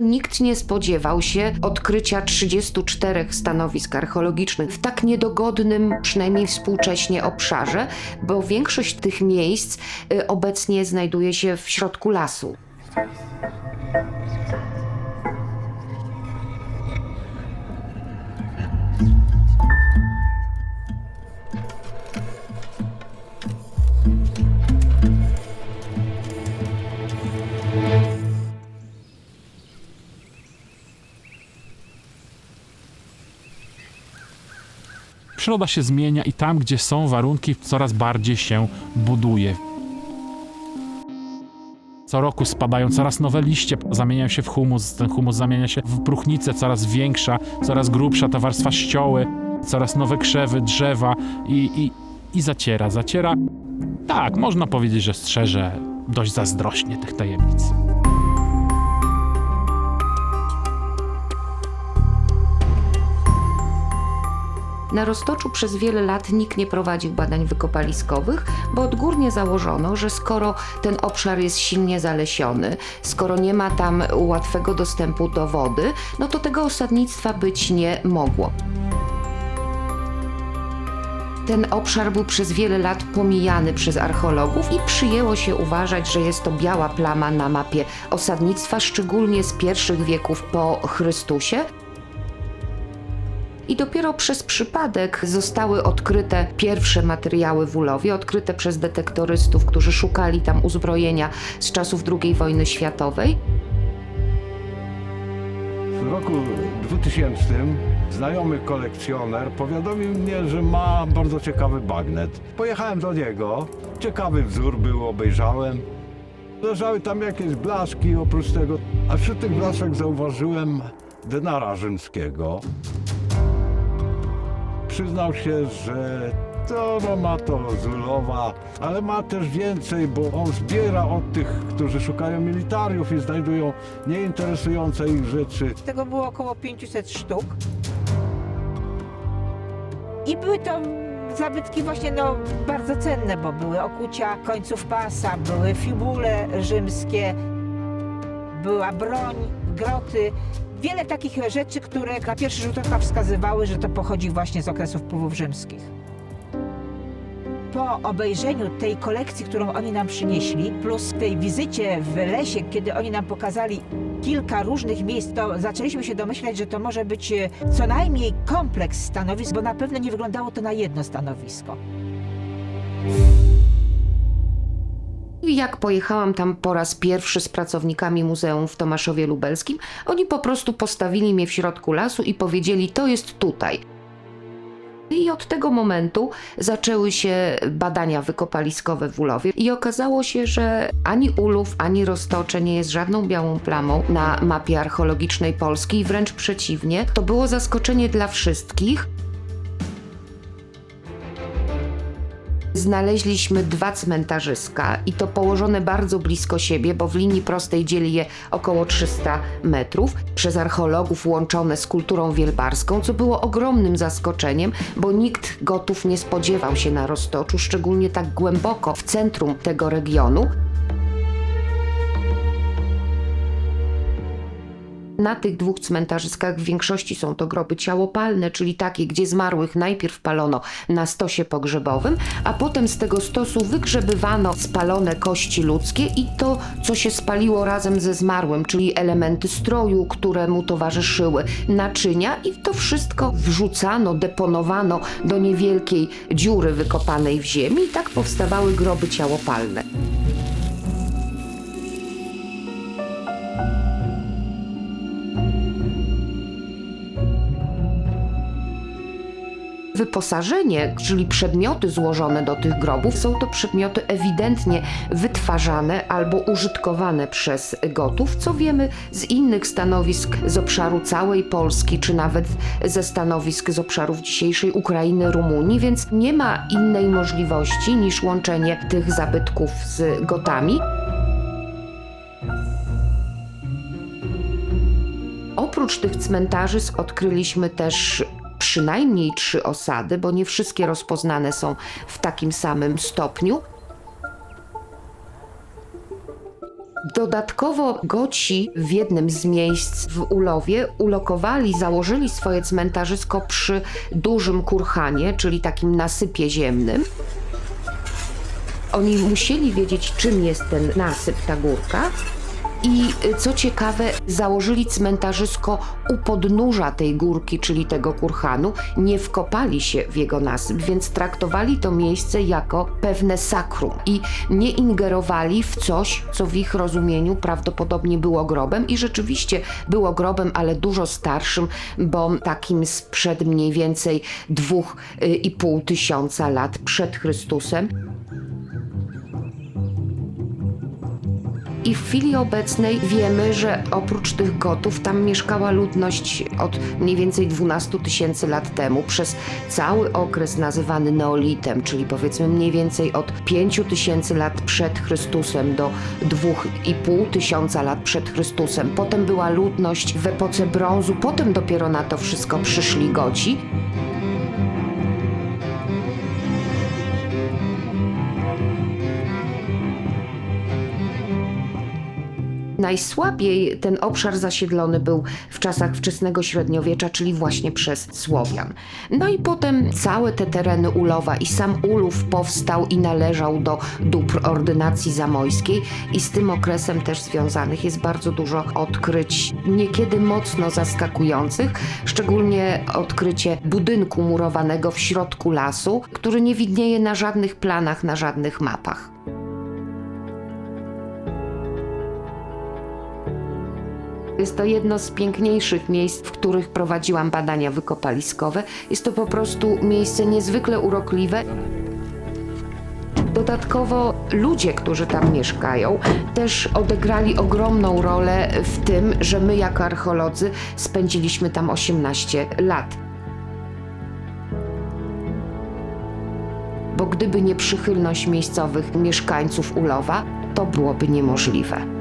Nikt nie spodziewał się odkrycia 34 stanowisk archeologicznych w tak niedogodnym, przynajmniej współcześnie, obszarze, bo większość tych miejsc y, obecnie znajduje się w środku lasu. Przyroda się zmienia i tam, gdzie są warunki, coraz bardziej się buduje. Co roku spadają coraz nowe liście, zamieniają się w humus, ten humus zamienia się w próchnicę coraz większa, coraz grubsza ta warstwa ścioły, coraz nowe krzewy, drzewa i, i, i zaciera. Zaciera, tak, można powiedzieć, że strzeże dość zazdrośnie tych tajemnic. Na Roztoczu przez wiele lat nikt nie prowadził badań wykopaliskowych, bo odgórnie założono, że skoro ten obszar jest silnie zalesiony, skoro nie ma tam łatwego dostępu do wody, no to tego osadnictwa być nie mogło. Ten obszar był przez wiele lat pomijany przez archeologów i przyjęło się uważać, że jest to biała plama na mapie osadnictwa, szczególnie z pierwszych wieków po Chrystusie. I dopiero przez przypadek zostały odkryte pierwsze materiały w Ulowie, odkryte przez detektorystów, którzy szukali tam uzbrojenia z czasów II wojny światowej. W roku 2000 znajomy kolekcjoner powiadomił mnie, że ma bardzo ciekawy bagnet. Pojechałem do niego, ciekawy wzór był, obejrzałem. Leżały tam jakieś blaszki oprócz tego, a wśród tych blaszek zauważyłem denara rzymskiego. Przyznał się, że to no, ma to z Ulowa, ale ma też więcej, bo on zbiera od tych, którzy szukają militariów i znajdują nieinteresujące ich rzeczy. Tego było około 500 sztuk. I były to zabytki właśnie no, bardzo cenne, bo były okucia końców pasa, były fibule rzymskie, była broń, groty. Wiele takich rzeczy, które na pierwszy rzut oka wskazywały, że to pochodzi właśnie z okresów wpływów rzymskich. Po obejrzeniu tej kolekcji, którą oni nam przynieśli, plus tej wizycie w lesie, kiedy oni nam pokazali kilka różnych miejsc, to zaczęliśmy się domyślać, że to może być e, co najmniej kompleks stanowisk, bo na pewno nie wyglądało to na jedno stanowisko. Jak pojechałam tam po raz pierwszy z pracownikami muzeum w Tomaszowie Lubelskim, oni po prostu postawili mnie w środku lasu i powiedzieli: To jest tutaj. I od tego momentu zaczęły się badania wykopaliskowe w Ulowie i okazało się, że ani Ulów, ani Roztocze nie jest żadną białą plamą na mapie archeologicznej Polski, wręcz przeciwnie, to było zaskoczenie dla wszystkich. Znaleźliśmy dwa cmentarzyska i to położone bardzo blisko siebie, bo w linii prostej dzieli je około 300 metrów, przez archeologów łączone z kulturą wielbarską, co było ogromnym zaskoczeniem, bo nikt gotów nie spodziewał się na Roztoczu, szczególnie tak głęboko w centrum tego regionu. Na tych dwóch cmentarzyskach w większości są to groby ciałopalne, czyli takie, gdzie zmarłych najpierw palono na stosie pogrzebowym, a potem z tego stosu wygrzebywano spalone kości ludzkie i to, co się spaliło razem ze zmarłym, czyli elementy stroju, które mu towarzyszyły, naczynia i to wszystko wrzucano, deponowano do niewielkiej dziury wykopanej w ziemi i tak powstawały groby ciałopalne. Wyposażenie, czyli przedmioty złożone do tych grobów, są to przedmioty ewidentnie wytwarzane albo użytkowane przez gotów, co wiemy z innych stanowisk z obszaru całej Polski, czy nawet ze stanowisk z obszarów dzisiejszej Ukrainy, Rumunii, więc nie ma innej możliwości niż łączenie tych zabytków z gotami. Oprócz tych cmentarzysk odkryliśmy też przynajmniej trzy osady, bo nie wszystkie rozpoznane są w takim samym stopniu. Dodatkowo Goci w jednym z miejsc w Ulowie ulokowali, założyli swoje cmentarzysko przy dużym kurhanie, czyli takim nasypie ziemnym. Oni musieli wiedzieć, czym jest ten nasyp, ta górka. I co ciekawe, założyli cmentarzysko u podnóża tej górki, czyli tego kurhanu. Nie wkopali się w jego nasyp, więc traktowali to miejsce jako pewne sakrum i nie ingerowali w coś, co w ich rozumieniu prawdopodobnie było grobem. I rzeczywiście było grobem, ale dużo starszym, bo takim sprzed mniej więcej dwóch y, i pół tysiąca lat przed Chrystusem. I w chwili obecnej wiemy, że oprócz tych gotów tam mieszkała ludność od mniej więcej 12 tysięcy lat temu przez cały okres nazywany neolitem, czyli powiedzmy mniej więcej od 5 tysięcy lat przed Chrystusem do 2,5 tysiąca lat przed Chrystusem. Potem była ludność w epoce brązu, potem dopiero na to wszystko przyszli goci. Najsłabiej ten obszar zasiedlony był w czasach wczesnego średniowiecza, czyli właśnie przez Słowian. No i potem całe te tereny Ulowa i sam Ulów powstał i należał do dóbr ordynacji zamojskiej i z tym okresem też związanych jest bardzo dużo odkryć, niekiedy mocno zaskakujących, szczególnie odkrycie budynku murowanego w środku lasu, który nie widnieje na żadnych planach, na żadnych mapach. Jest to jedno z piękniejszych miejsc, w których prowadziłam badania wykopaliskowe. Jest to po prostu miejsce niezwykle urokliwe. Dodatkowo ludzie, którzy tam mieszkają, też odegrali ogromną rolę w tym, że my jako archeolodzy spędziliśmy tam 18 lat. Bo gdyby nie przychylność miejscowych mieszkańców Ulowa, to byłoby niemożliwe.